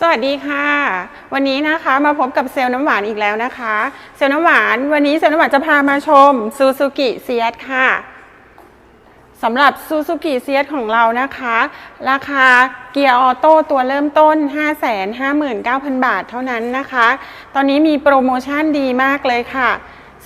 สวัสดีค่ะ วันนี้นะคะมาพบกับเซลล์น้ำหวานอีกแล้วนะคะ เซลล์น้ำหวานวันนี้เซลล์น้ำหวานจะพามาชมซูซูกิเซียสค่ะสำหรับซูซูกิเซียสของเรานะคะ ราคาเกียร์ออโต้ตัวเริ่มต้น 559,000 บาทเท่านั้นนะคะ ตอนนี้มีโปรโมชั่นดีมากเลยค่ะ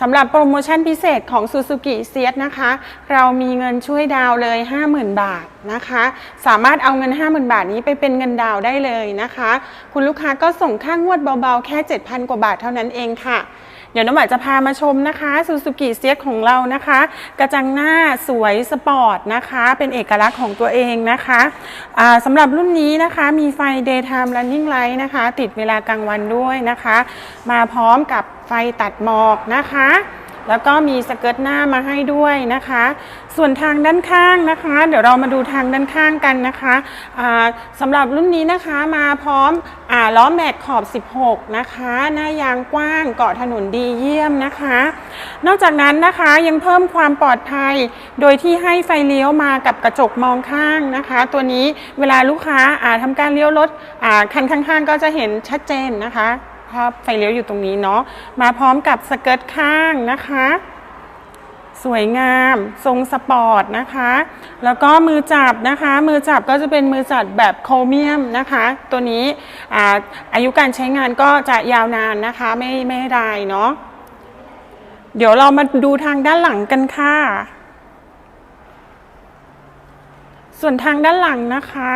สำหรับโปรโมชั่นพิเศษของ Suzuki s e a t นะคะ เรามีเงินช่วยดาวเลย 50,000 บาทนะคะ สามารถเอาเงิน 50,000 บาทนี้ไปเป็นเงินดาวได้เลยนะคะ คุณลูกค้าก็ส่งค่างวดเบาๆ แค่ 7,000 กว่าบาทเท่านั้นเองค่ะเดี๋ยวน้ำหวานจะพามาชมนะคะ Suzuki s e a t ของเรานะคะ กระจังหน้าสวยสปอร์ตนะคะ เป็นเอกลักษณ์ของตัวเองนะคะสำหรับรุ่นนี้นะคะมีไฟ daytime running light นะคะ ติดเวลากลางวันด้วยนะคะ มาพร้อมกับ ไฟตัดหมอกนะคะ แล้วก็มีสเกิร์ตหน้ามาให้ด้วยนะคะ ส่วนทางด้านข้างนะคะ เดี๋ยวเรามาดูทางด้านข้างกันนะคะสำหรับรุ่นนี้นะคะมาพร้อมอล้อแม็กขอบ 16 นะคะ หน้ายางกว้างเกาะถนนดีเยี่ยมนะคะ นอกจากนั้นนะคะยังเพิ่มความปลอดภัย โดยที่ให้ไฟเลี้ยวมากับกระจกมองข้างนะคะ ตัวนี้เวลาลูกค้าทำการเลี้ยวรถคันข้างๆ ก็จะเห็นชัดเจนนะคะ ภาพไฟเลี้ยวอยู่ตรงนี้เนาะมาพร้อมกับสเกิร์ตข้างนะคะ สวยงาม ทรงสปอร์ตนะคะ แล้วก็มือจับนะคะ มือจับก็จะเป็นมือจับแบบโครเมียมนะคะ ตัวนี้อาอายุการใช้งานก็จะยาวนานนะคะ ไม่ไม่รายเนาะเดี๋ยวเรามาดูทางด้านหลังกันค่ะ ส่วนทางด้านหลังนะคะ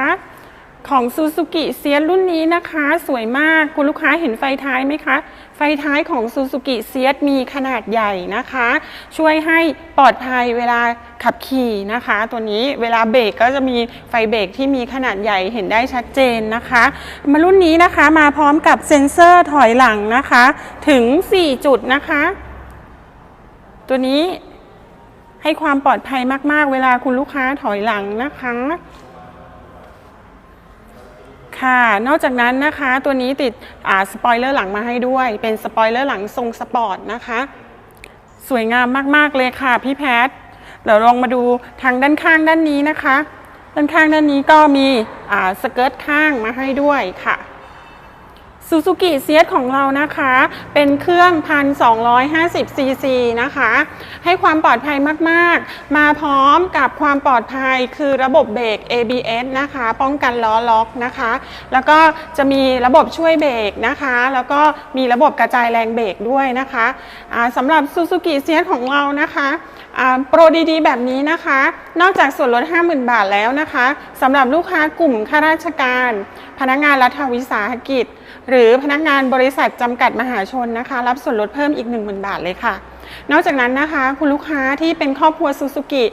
ของ Suzuki เซียรุ่นนี้นะคะ สวยมากคุณลูกค้าเห็นไฟท้ายไหมคะ ไฟท้ายของ Suzuki เซียมีขนาดใหญ่นะคะ ช่วยให้ปลอดภัยเวลาขับขี่นะคะ ตัวนี้เวลาเบรกก็จะมีไฟเบรกที่มีขนาดใหญ่เห็นได้ชัดเจนนะคะ มารุ่นนี้นะคะมาพร้อมกับเซ็นเซอร์ถอยหลังนะคะ ถึง 4 จุดนะคะ ตัวนี้ให้ความปลอดภัยมาก ๆ เวลาคุณลูกค้าถอยหลังนะคะ ค่ะ นอกจากนั้นนะคะตัวนี้ติดสปอยเลอร์หลังมาให้ด้วย เป็นสปอยเลอร์หลังทรงสปอร์ตนะคะ สวยงามมาก ๆ เลยค่ะพี่แพทเดี๋ยวลองมาดูทางด้านข้างด้านนี้นะคะ ด้านข้างด้านนี้ก็มีสเกิร์ตข้างมาให้ด้วยค่ะ ซูซูกิเซียของเรานะคะ เป็นเครื่อง 1,250 ซีซีนะคะ ให้ความปลอดภัยมาก ๆ มาพร้อมกับความปลอดภัยคือระบบเบรก ABS นะคะ ป้องกันล้อล็อกนะคะ แล้วก็จะมีระบบช่วยเบรกนะคะ แล้วก็มีระบบกระจายแรงเบรกด้วยนะคะอ่าสำหรับซูซูกิเซียของเรานะคะโปรดีๆ แบบนี้นะคะ นอกจากส่วนลด 50,000 บาทแล้วนะคะสำหรับลูกค้ากลุ่มข้าราชการ พนักงานรัฐวิสาหกิจ หรือือพนักงานบริษัทจำกัดมหาชนนะคะ รับส่วนลดเพิ่มอีก 10,000 บาทเลยค่ะ นอกจากนั้นนะคะ คุณลูกค้าที่เป็นครอบครัวซูซูกิ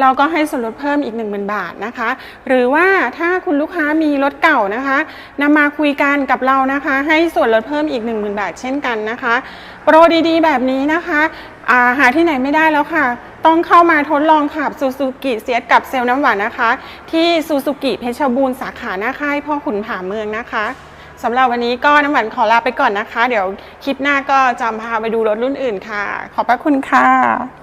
เราก็ให้ส่วนลดเพิ่มอีก 10,000 บาทนะคะ หรือว่าถ้าคุณลูกค้ามีรถเก่านะคะนำมาคุยกันกับเรานะคะ ให้ส่วนลดเพิ่มอีก 10,000 บาทเช่นกันนะคะ โปรดีๆ แบบนี้นะคะาหาที่ไหนไม่ได้แล้วค่ะ ต้องเข้ามาทดลองขับซูซูกิเซียสกับเซลน้ำหวานนะคะ ที่ซูซูกิเพชรบูรณ์สาขาหน้าค่ายพ่อขุนผาเมืองนะคะ สำหรับวันนี้ก็น้ำหวานขอลาไปก่อนนะคะ เดี๋ยวคลิปหน้าก็จะพาไปดูรถรุ่นอื่นค่ะ ขอบพระคุณค่ะ